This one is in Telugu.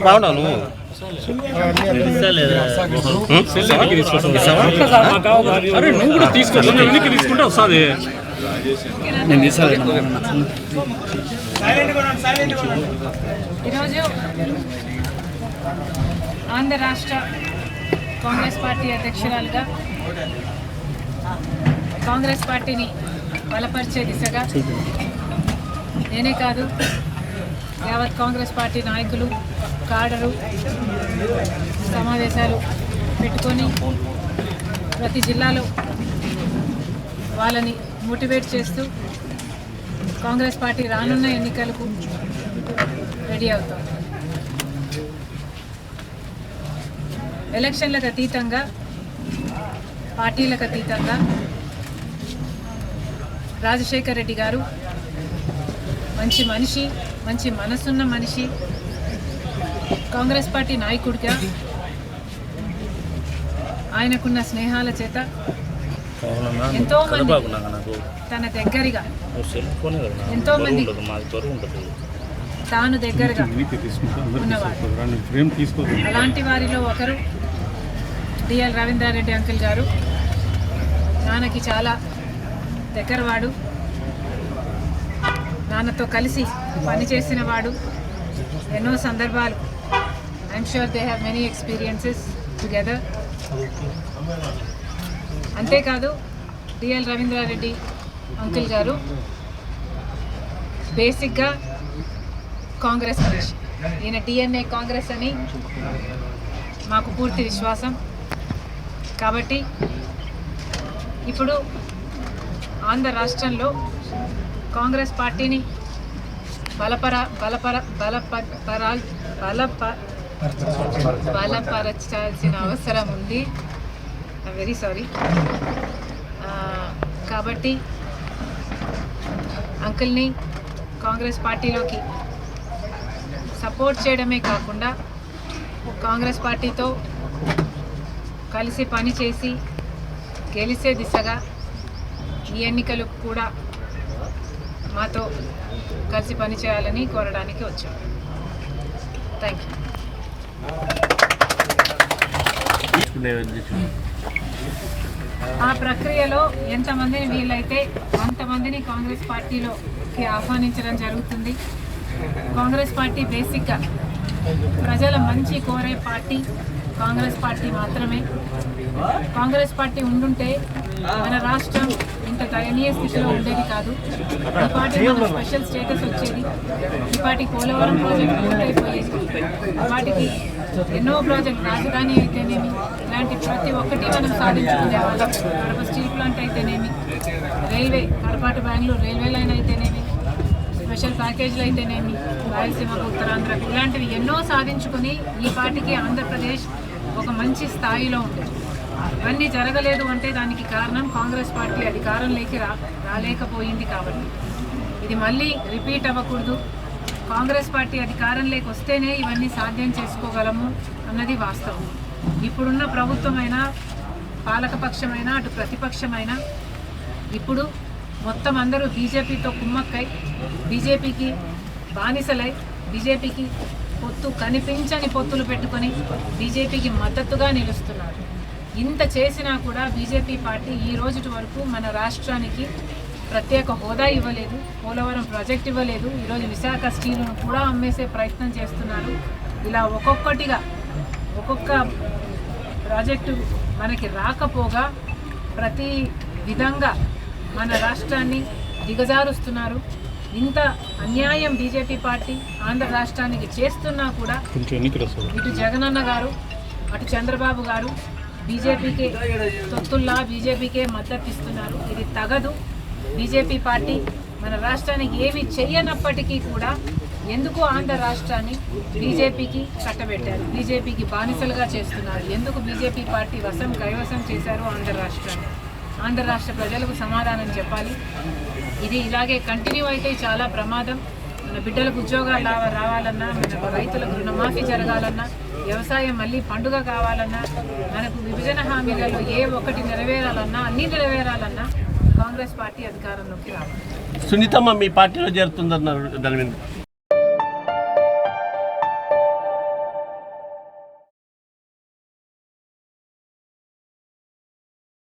బాగున్నాను అరే నువ్వు కూడా తీసుకో కొంచెం వెనక్కి తీసుకుంటే వస్తుంది నేను తీసాను ఈరోజు ఆంధ్ర రాష్ట్ర కాంగ్రెస్ పార్టీ అధ్యక్షురాలుగా కాంగ్రెస్ పార్టీని బలపరిచే దిశగా నేనే కాదు యావత్ కాంగ్రెస్ పార్టీ నాయకులు కాడరు సమావేశాలు పెట్టుకొని ప్రతి జిల్లాలో వాళ్ళని మోటివేట్ చేస్తూ కాంగ్రెస్ పార్టీ రానున్న ఎన్నికలకు రెడీ అవుతాం. ఎలక్షన్లకు అతీతంగా పార్టీలకు అతీతంగా రాజశేఖర్ రెడ్డి గారు మంచి మనిషి మంచి మనసున్న మనిషి. కాంగ్రెస్ పార్టీ నాయకుడిగా ఆయనకున్న స్నేహాల చేత ఎంతో మంది తన దగ్గరగా ఎంతో మంది తాను దగ్గరగా ఉన్నవాడు అలాంటి వారిలో ఒకరు డిఎల్ రవీంద్రారెడ్డి అంకుల్ గారు. నాన్నకి చాలా దగ్గరవాడు. నాన్నతో కలిసి పనిచేసిన వాడు. ఎన్నో సందర్భాలు. I'm sure they have many experiences together అంతేకాదు డిఎల్ రవీంద్రారెడ్డి అంకుల్ గారు బేసిక్గా కాంగ్రెస్ మనిషి. ఈయన డిఎన్ఏ కాంగ్రెస్ అని మాకు పూర్తి విశ్వాసం. కాబట్టి ఇప్పుడు ఆంధ్ర రాష్ట్రంలో కాంగ్రెస్ పార్టీని బలపర బలపర బలప పరాల్ బలప బలపరచాల్సిన అవసరం ఉంది. వెరీ సారీ కాబట్టి అంకుల్ని కాంగ్రెస్ పార్టీలోకి సపోర్ట్ చేయడమే కాకుండా కాంగ్రెస్ పార్టీతో కలిసి పనిచేసి గెలిచే దిశగా ఈ ఎన్నికలు కూడా మాతో కలిసి పనిచేయాలని కోరడానికి వచ్చాం. థ్యాంక్ యూ ఆ ప్రక్రియలో ఎంతమందిని వీలైతే అంతమందిని కాంగ్రెస్ పార్టీలోకి ఆహ్వానించడం జరుగుతుంది. కాంగ్రెస్ పార్టీ బేసిక్గా ప్రజల మంచి కోరే పార్టీ. కాంగ్రెస్ పార్టీ మాత్రమే. కాంగ్రెస్ పార్టీ ఉండుంటే మన రాష్ట్రం ఇంత దయనీయ స్థితిలో ఉండేది కాదు. ఈ పార్టీ స్పెషల్ స్టేటస్ వచ్చేది. ఈ పార్టీ పోలవరం ప్రాజెక్ట్ పూర్తయిపోయేది ఈ పార్టీకి ఎన్నో ప్రాజెక్ట్ రాజధాని అయితేనేమి ఇలాంటి ప్రతి ఒక్కటి మనం సాధించుకునే వాళ్ళం. కడప స్టీల్ ప్లాంట్ అయితేనేమి రైల్వే కడపాటు బెంగళూరు రైల్వే లైన్ అయితేనేమి స్పెషల్ ప్యాకేజీలు అయితేనేమి రాయలసీమకు ఉత్తరాంధ్రకు ఇలాంటివి ఎన్నో సాధించుకుని ఈ పార్టీకి ఆంధ్రప్రదేశ్ ఒక మంచి స్థాయిలో ఉంది. ఇవన్నీ జరగలేదు అంటే దానికి కారణం కాంగ్రెస్ పార్టీ అధికారంలోకి రా రాలేకపోయింది కాబట్టి. ఇది మళ్ళీ రిపీట్ అవ్వకూడదు. కాంగ్రెస్ పార్టీ అధికారంలోకి వస్తేనే ఇవన్నీ సాధ్యం చేసుకోగలము అన్నది వాస్తవం. ఇప్పుడున్న ప్రభుత్వమైనా పాలకపక్షమైనా అటు ప్రతిపక్షమైనా ఇప్పుడు మొత్తం అందరూ బీజేపీతో కుమ్మక్కై బీజేపీకి బానిసలై బీజేపీకి పొత్తు కనిపించని పొత్తులు పెట్టుకొని బీజేపీకి మద్దతుగా నిలుస్తున్నారు. ఇంత చేసినా కూడా బీజేపీ పార్టీ ఈ రోజుటి వరకు మన రాష్ట్రానికి ప్రత్యేక హోదా ఇవ్వలేదు పోలవరం ప్రాజెక్ట్ ఇవ్వలేదు ఈరోజు విశాఖ స్టీలును కూడా అమ్మేసే ప్రయత్నం చేస్తున్నారు. ఇలా ఒక్కొక్కటిగా ఒక్కొక్క ప్రాజెక్టు మనకి రాకపోగా ప్రతి విధంగా మన రాష్ట్రాన్ని దిగజారుస్తున్నారు. ఇంత అన్యాయం బీజేపీ పార్టీ ఆంధ్ర రాష్ట్రానికి చేస్తున్నా కూడా ఇటు జగనన్న గారు అటు చంద్రబాబు గారు బీజేపీకే తొత్తుల్లా బీజేపీకే మద్దతు ఇస్తున్నారు. ఇది తగదు. బీజేపీ పార్టీ మన రాష్ట్రానికి ఏమి చెయ్యనప్పటికీ కూడా ఎందుకు ఆంధ్ర రాష్ట్రాన్ని బీజేపీకి కట్టబెట్టారు? బీజేపీకి బానిసలుగా చేస్తున్నారు. ఎందుకు బీజేపీ పార్టీ వశం కైవసం చేశారు ఆంధ్ర రాష్ట్రాన్ని? ఆంధ్ర రాష్ట్ర ప్రజలకు సమాధానం చెప్పాలి. ఇది ఇలాగే కంటిన్యూ అయితే చాలా ప్రమాదం. మన బిడ్డలకు ఉద్యోగాలు రావ రావాలన్నా మన రైతులకు రుణమాఫీ జరగాలన్నా వ్యవసాయం మళ్ళీ పండుగ కావాలన్నా మనకు విభజన హామీలలో ఏ ఒక్కటి నెరవేరాలన్నా అన్నీ నెరవేరాలన్నా కాంగ్రెస్ పార్టీ అధికారంలోకి రావాలి. సునీతమ్మ మీ పార్టీలో చేరుతుందన్నారు దాని మీద